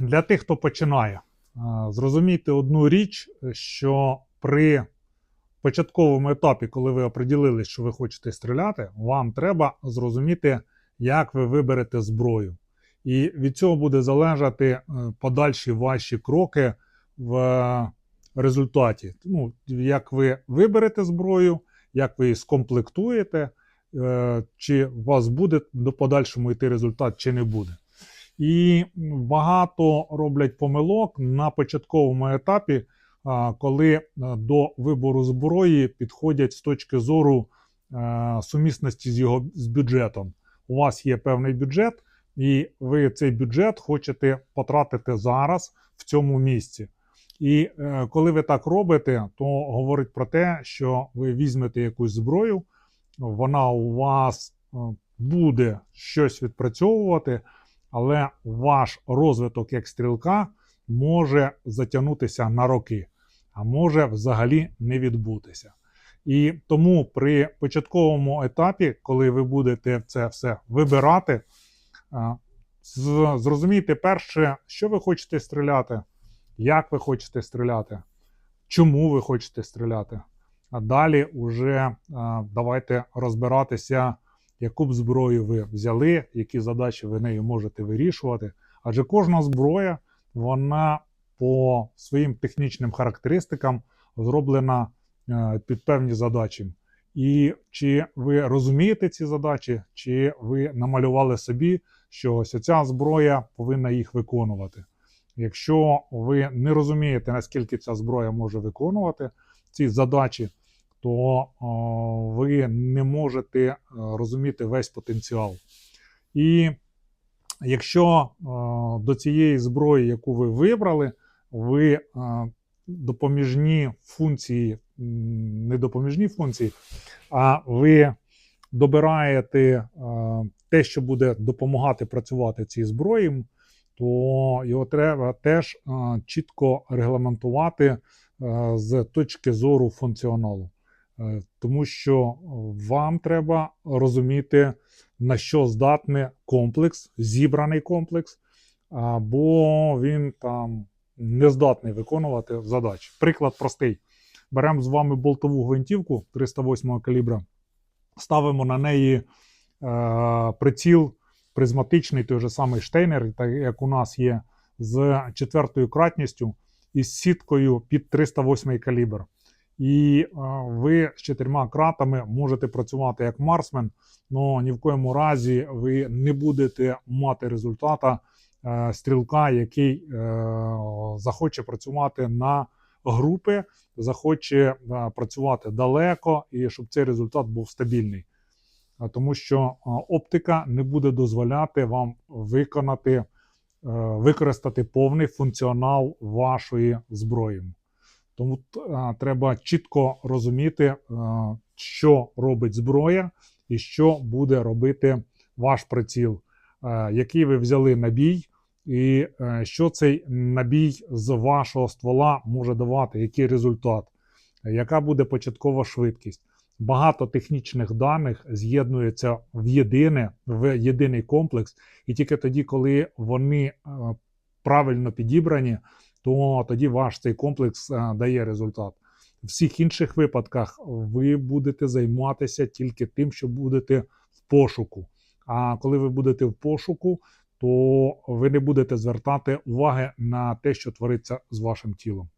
для тих, хто починає, е, зрозумійте одну річ, що при початковому етапі, коли ви оприділили, що ви хочете стріляти, вам треба зрозуміти, як ви виберете зброю. І від цього буде залежати е, подальші ваші кроки в результаті. Ну, як ви виберете зброю, як ви її скомплектуєте, е, чи у вас буде до подальшому йти результат, чи не буде. І багато роблять помилок на початковому етапі, коли е, до вибору зброї підходять з точки зору е, сумісності з його з бюджетом. У вас є певний бюджет, і ви цей бюджет хочете потратити зараз в цьому місці. І е, коли ви так робите, то говорить про те, що ви візьмете якусь зброю, вона у вас буде щось відпрацьовувати, але ваш розвиток як стрілка може затягнутися на роки, а може взагалі не відбутися. І тому при початковому етапі, коли ви будете це все вибирати, е, зрозумійте перше, що ви хочете стріляти, як ви хочете стріляти, чому ви хочете стріляти. А далі вже е, давайте розбиратися, яку б зброю ви взяли, які задачі ви нею можете вирішувати. Адже кожна зброя, вона по своїм технічним характеристикам зроблена е, під певні задачі. І чи ви розумієте ці задачі, чи ви намалювали собі, що ось ця зброя повинна їх виконувати. Якщо ви не розумієте, наскільки ця зброя може виконувати ці задачі, то ви не можете е, розуміти весь потенціал. І якщо е, до цієї зброї, яку ви вибрали, ви е, допоміжні функції, не допоміжні функції, а ви добираєте те, що буде допомагати працювати цій зброї, то його треба теж чітко регламентувати з точки зору функціоналу. Е, Тому що вам треба розуміти, на що здатний комплекс, зібраний комплекс, або він там не здатний виконувати задачі. Приклад простий. Беремо з вами болтову гвинтівку 308 калібра, ставимо на неї е, приціл призматичний, той же самий штейнер, так як у нас є з четвертою кратністю і з сіткою під 308 калібр. І е, ви з чотирма кратами можете працювати як марсмен, але ні в коєму разі ви не будете мати результата е, стрілка, який е, захоче працювати на групи, захоче працювати далеко і щоб цей результат був стабільний. Тому що оптика не буде дозволяти вам виконати, використати повний функціонал вашої зброї. Тому е, треба чітко розуміти, е, що робить зброя і що буде робити ваш приціл, е, який ви взяли набій, і що цей набій з вашого ствола може давати, який результат, яка буде початкова швидкість. Багато технічних даних з'єднується в єдине, в єдиний комплекс, і тільки тоді, коли вони правильно підібрані, то тоді ваш цей комплекс е, дає результат. В всіх інших випадках ви будете займатися тільки тим, що будете в пошуку. А коли ви будете в пошуку, то ви не будете звертати уваги на те, що твориться з вашим тілом.